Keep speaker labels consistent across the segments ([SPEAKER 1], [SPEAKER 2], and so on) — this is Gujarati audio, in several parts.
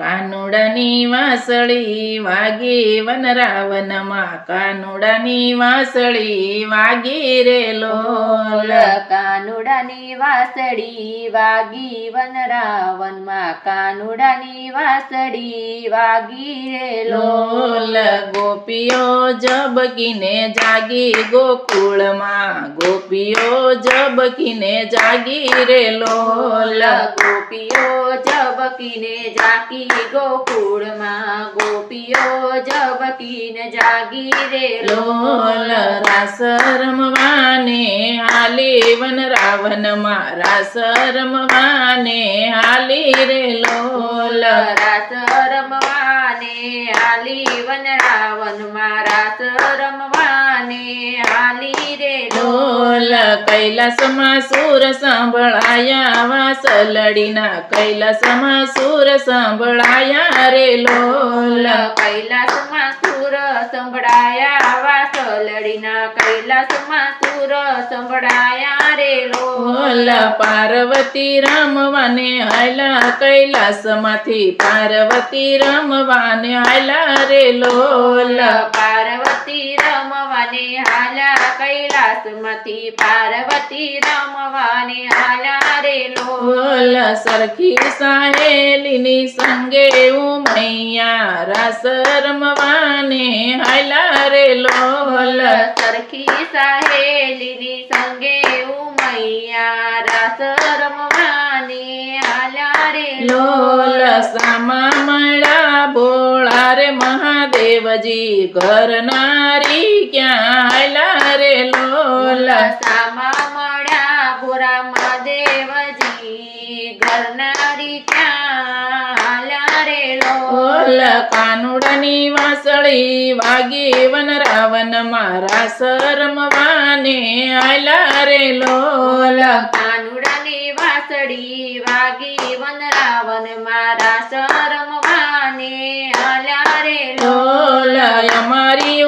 [SPEAKER 1] કાનુડાની વાસળી વાગે વન રાવનમાં કાનુડાની વાસળી વાગે રે લોલ.
[SPEAKER 2] કાનુડાની વાસળી વાગી વન રાવનમાં કાનુડાની વાસળી વાગી રે
[SPEAKER 1] લોલ. ગોપીઓ જબકીને જાગી ગોકુળમાં ગોપીઓ જબકીને જાગી રે લોલ.
[SPEAKER 2] ગોપીઓ જબકીને જાગી ગોકુળમાં. ગોપીઓ જબકીને જાગી રે
[SPEAKER 1] લોલ. રાસ રમવાને હાલી વન રાવનમાં રાસ રમવાને હાલી રે લોલ.
[SPEAKER 2] રાસ રમવાને હાલી વન રાવનમાં રાસ રમવાને હાલી
[SPEAKER 1] લોલ કૈલાસમાં સુર સંભળાયા વાસલડીના કૈલાસમાં સુર સાંભળાયા રે લોલ.
[SPEAKER 2] કૈલાસમાં સુર સંભળાયા વાસલડીના કૈલાસમાં સુર સંભળાયા રે
[SPEAKER 1] લોલ. પાર્વતી રામવાને હાયલા કૈલાસમાંથી પાર્વતી રામવાને હાયલા રે લોલ.
[SPEAKER 2] પાર્વતી રામવાને હાલા કૈલાસમાંથી પાર્વતી રમવાને હાલા રે
[SPEAKER 1] લોલ. સરખી સાહેલીની સંગે ઉમૈયા રાસ રમવાને હાયલા રે લોલ.
[SPEAKER 2] સરખી સાહેલીની સંગે ઉમૈયા રાસ રમવાને હાલા રે
[SPEAKER 1] લોલ સામા મળા ભોળા રે મહાદેવજી ઘર નારી ક્યાં
[SPEAKER 2] સામા મળ્યા ભોરા મહાદેવજી ક્યાં હાલ્યા રે
[SPEAKER 1] કાનુડાની વાસળી વાગી વન રાવન મારા શરમવાને આયલા રે લોલ
[SPEAKER 2] કાનુડાની વાસળી વાગી વન રાવણ મારા શરમવાને હાલ્યા રે
[SPEAKER 1] લોલ અમારી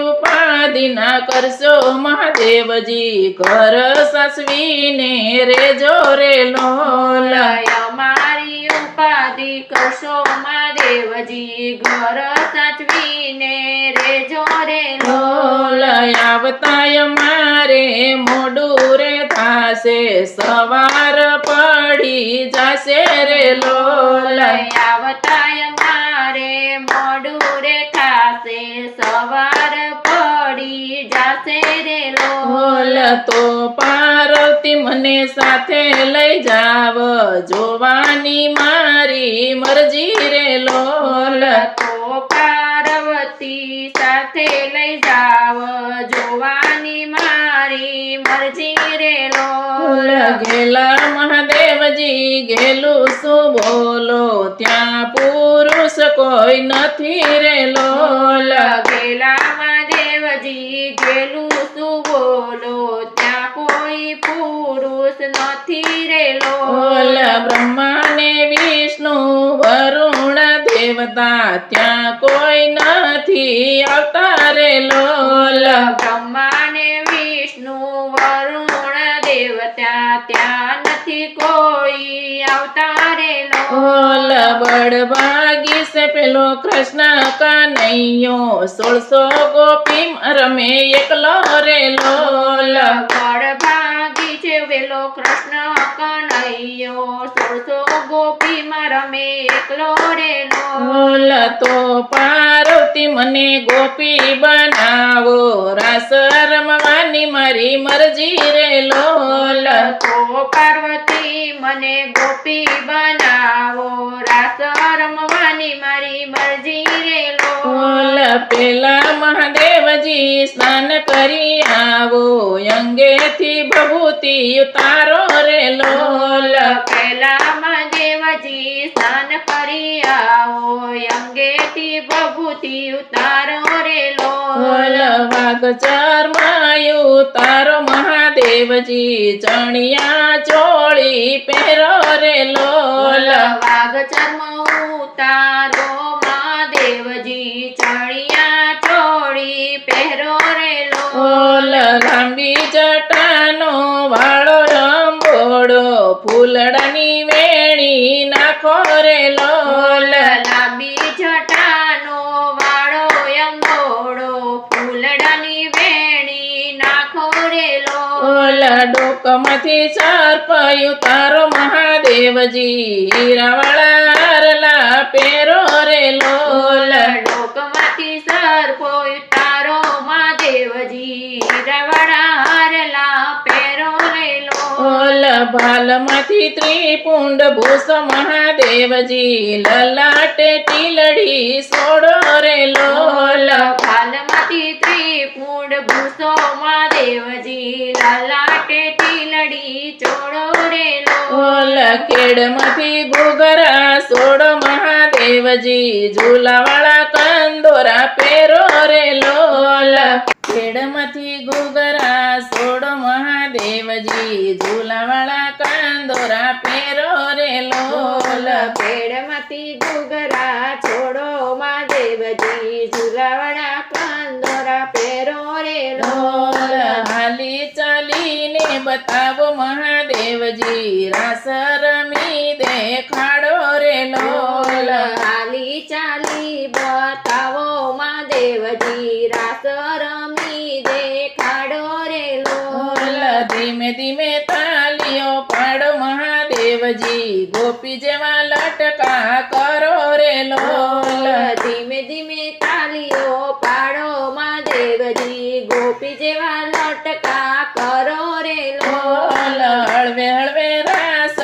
[SPEAKER 1] ના કરશો મહાદેવજી. ઘર સાસવીને રે રે લોલ.
[SPEAKER 2] અમારી ઉપાધિ કરશો મહાદેવજી. ઘર સાચવીને રે
[SPEAKER 1] લોલ. આવતા મારે મોડું રે થાશે. સવાર પડી જાશે રે લોલ.
[SPEAKER 2] આવતાય મારે મોડું રે થાશે સવાર પડી જાશે રે
[SPEAKER 1] લોલ તો પાર્વતી મને સાથે લઈ જાવ. જોવાની મારી મરજી રે લોલ.
[SPEAKER 2] તો પાર્વતી સાથે લઈ જાવ. જોવાની મારી મરજી રે
[SPEAKER 1] લોલ.
[SPEAKER 2] લોલ
[SPEAKER 1] ગેલા મહાદેવજી ગેલું શું બોલો? ત્યાં પુરુષ કોઈ નથી રે લોલ.
[SPEAKER 2] ગેલામાં દેવજી ગેલું શું બોલો ત્યાં કોઈ પુરુષ નથી રે
[SPEAKER 1] ઓલ
[SPEAKER 2] લોલ
[SPEAKER 1] બ્રહ્મા ને વિષ્ણુ વરુણ દેવતા ત્યાં કોઈ નથી આવતા રે લોલ.
[SPEAKER 2] બ્રહ્માને વિષ્ણુ વરુણ દેવતા ત્યાં નથી કોઈ આવતા રે લોલ.
[SPEAKER 1] બળભાગી સે પેલો કૃષ્ણ કનૈયો સોળસો ગોપી રમે એકલો રે લોલ.
[SPEAKER 2] ગળ ભાગી છે વેલો કૃષ્ણ કનૈયો સોળસો ગોપીમાં રમે એકલો રે
[SPEAKER 1] તો પાર્વતી મને ગોપી બનાવો રાસ રમવાની મારી મરજી રેલો
[SPEAKER 2] તો પાર્વતી મને ગોપી બનાવો રાસ રમવાની મારી મરજી
[SPEAKER 1] પેલા મહાદેવજી સ્નાન કરી આવો. અંગેથી ભભૂતિ ઉતારો રે લોલ.
[SPEAKER 2] પેલા મહાદેવજી સ્નાન કરી આવો. અંગેથી ભભૂતિ ઉતારો રે લોલ.
[SPEAKER 1] વાઘ ચરમાયું તારો મહાદેવજી ચણિયા ચોળી પહેરો રે લોલ.
[SPEAKER 2] વાઘ ચર્મ ઉતારો
[SPEAKER 1] ફૂલડાની વેણી નાખો રે લોલ.
[SPEAKER 2] લાંબી છટાનો વાળો અંગોળો ફૂલડાની વેણી નાખો રે લોલ.
[SPEAKER 1] ડોકમાંથી સર્પયું તારો મહાદેવજી હીરાવાળા પેરો રે લોલ.
[SPEAKER 2] ડોકમાંથી સર્પયું તારો મહાદેવજી હીરાવાળા હારલા
[SPEAKER 1] ભાલમાંથી ત્રિપુંડ ભૂષ મહાદેવજી લલાટે ટીલડી સોડો રે લોલ.
[SPEAKER 2] ભાલમાંથી ત્રિપુંડ ભૂસો મહાદેવજી લલાટે ટીલડી ચોડો રે
[SPEAKER 1] લોલ. કેડમાંથી ભૂગરા સોડો મહાદેવજી ઝૂલાવાળા કંદોરા પેરો રે લોલ. ખેડમાંથી ગુગરા મહાદેવજી ઝૂલાવાળા કંદોરા પેરો રે લોલ.
[SPEAKER 2] પેડમાંથી ગુગરા છોડો મહાદેવજી ઝુલાવડા કંદોરા પેરો રે
[SPEAKER 1] લોલ. હાલી ચાલીને બતાવો મહાદેવજી રાસ રમી દેખાડો રે લોલ.
[SPEAKER 2] હાલી ચાલી બતાવો મહાદેવજી રાસ રમી દેખાડો રે
[SPEAKER 1] ઓલ
[SPEAKER 2] લોલ
[SPEAKER 1] ધીમે ધીમે તાલીઓ પાડો મહાદેવજી. ગોપી જેવા લટકા કરો રે લોલ.
[SPEAKER 2] ધીમે ધીમે તાલીઓ પાડો મહાદેવજી. ગોપી જેવા લટકા કરો રે
[SPEAKER 1] લોલ. હળવે હળવે રાસ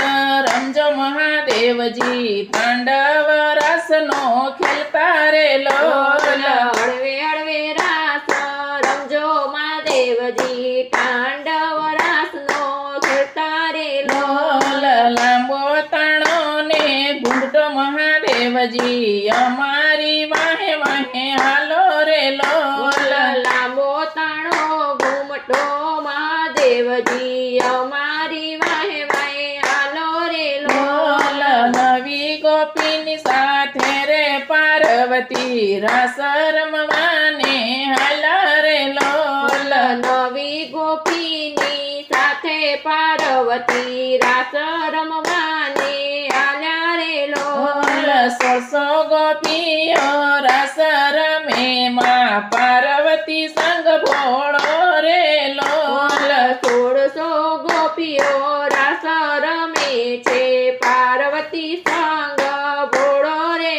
[SPEAKER 1] રમજો મહાદેવજી. તાંડવ રસનો ખેલતા રે લોલ.
[SPEAKER 2] હળવે હળવે રાસ રમજો મહાદેવજી તાંડવ રાસનો ખેલતા રે
[SPEAKER 1] લોલ લાંબો તાણો ને ઘૂંટો મહાદેવજી અમારી વાહે વાહે હાલો રે લોલ
[SPEAKER 2] લાંબો તાણો ઘૂમટો મહાદેવજી અમારી વાહે વાહે હાલો રે
[SPEAKER 1] લોલ
[SPEAKER 2] લોલ
[SPEAKER 1] નવી ગોપીની સાથે રે પાર્વતી રાસ રમવાને હાલા રે લોલ.
[SPEAKER 2] નવી ગોપીની સાથે પાર્વતી રાસ રમવાને આલ્યા રે લોલ
[SPEAKER 1] સોળસો ગોપીઓ રસ રમે માં પાર્વતી સંગ ભોળો રે લોલ
[SPEAKER 2] સોળસો ગોપીઓ રાસ રમે છે પાર્વતી સંગ ભોળો રે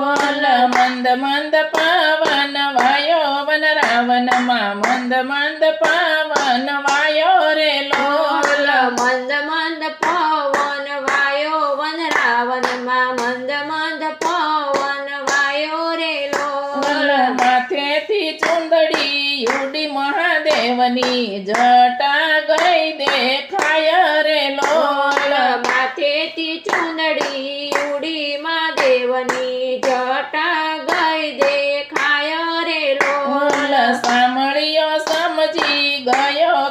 [SPEAKER 1] ઓલ
[SPEAKER 2] લોલ
[SPEAKER 1] મંદ મંદ પવન વાયો વન રાવનમાં મંદ મંદ પવન વાયો રે લોલ
[SPEAKER 2] મંદ મંદ પવન વાયો વન રાવનમાં મંદ મંદ પવન વાયો રે લોલ
[SPEAKER 1] માથેથી ચુંદડી ઉડી મહાદેવની જટા ગઈ દેખાય રે લોલ
[SPEAKER 2] માથેથી ચુંદડી ઉડી મહાદેવની જટા ગઈ દેખાય રે
[SPEAKER 1] ઓલ
[SPEAKER 2] લોલ
[SPEAKER 1] સાંભળ્યો સમજી ગયો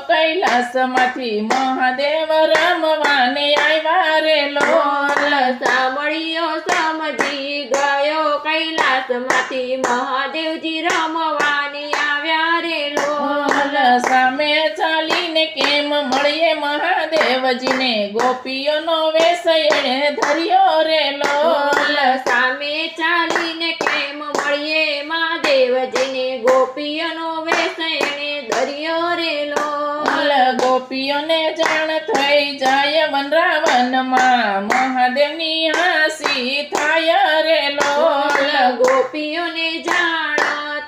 [SPEAKER 1] કૈલાસમાંથી મહાદેવ રમવાને આવ્યા રે લોલ.
[SPEAKER 2] સાંભળ્યો સમજી ગયો કૈલાસમાંથી મહાદેવજી રમવાની આવ્યા રે લોલ
[SPEAKER 1] સામે ચાલીને કેમ મળીએ મહાદેવજીને? ગોપીઓનો વેશ એણે ધર્યો રે લોલ.
[SPEAKER 2] લોલ સામે ચાલીને કેમ મળીએ મહાદેવજીને? ગોપીઓનો વેશ એણે દરિયો રે
[SPEAKER 1] ઓલ
[SPEAKER 2] લોલ
[SPEAKER 1] ગોપીઓને જાણ થઈ જાય વનરાવનમાં. મહાદેવની હાસી થાય રે લોલ.
[SPEAKER 2] ગોપીઓને જાણ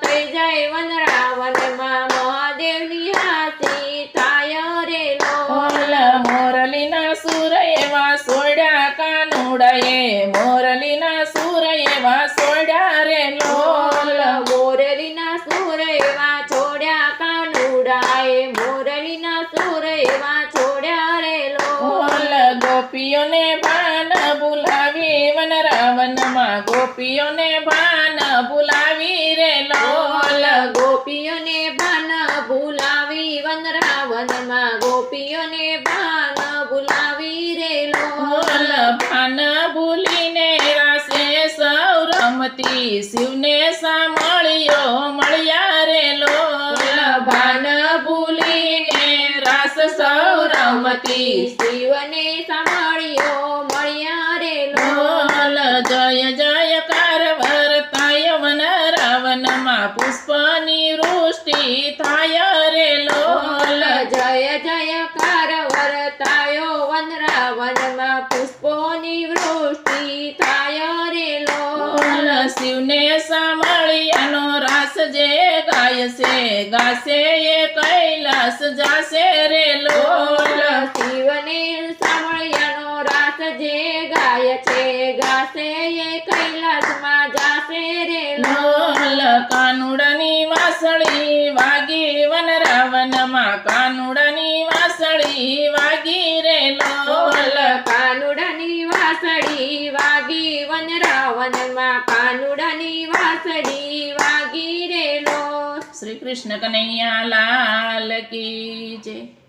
[SPEAKER 2] થઈ જાય વનરાવનમાં. મહાદેવની હાસી થાય રે લોલ.
[SPEAKER 1] મોરલીના સુર એવા સોડ્યા કાનુડાએ. મોરલીના સુર એવા સોડ્યા રે લોલ
[SPEAKER 2] મોરલીના સુર એવા છોડ્યા કાનુડાએ મોરલીના સુર એવા છોડ્યા રે
[SPEAKER 1] ઓલ
[SPEAKER 2] લોલ
[SPEAKER 1] ગોપીઓને ભાન ભૂલાવી વન રાવનમાં ગોપીઓને ભાન ભૂલાવી રે લોલ.
[SPEAKER 2] ગોપીઓને ભાન ભૂલાવી વનરાવનમાં ગોપીઓને ભાન ભૂલાવી રે લોલ.
[SPEAKER 1] ભાન ભૂલીને રાસે સૌ રમતી શિવને સાંભળ્યો મળ્યા રે લોલ ભાન ભૂલીને રાસ સૌ રમતી
[SPEAKER 2] શિવને સાંભળ્યો મળ્યા રે
[SPEAKER 1] લોલ જય જયકાર વર્તાય વન રાવનમાં પુષ્પની વૃષ્ટિ થાય રે લોલ
[SPEAKER 2] જય જય જયકાર વરતાયો માં પુષ્પોની વૃષ્ટિ થાય
[SPEAKER 1] શિવને સાંભળિયાનો રાસ જે ગાય છે ગાશે એ કૈલાસ જાશે રે લોલ.
[SPEAKER 2] શિવને સાંભળ્યાનો રાસ જે ગાય છે ગાશે એ કૈલાસમાં જાશે રે
[SPEAKER 1] લોલ. કાનુડાની વાસળી વાગી વન રાવનમાં કાનુડાની વાસળી વાગી રે લોલ.
[SPEAKER 2] કાનુડાની વાસળી વાગી વનરાવનમાં કાનુડાની વાસડી વાગી રેલો.
[SPEAKER 1] શ્રી કૃષ્ણ કનૈયા લાલ કી જય.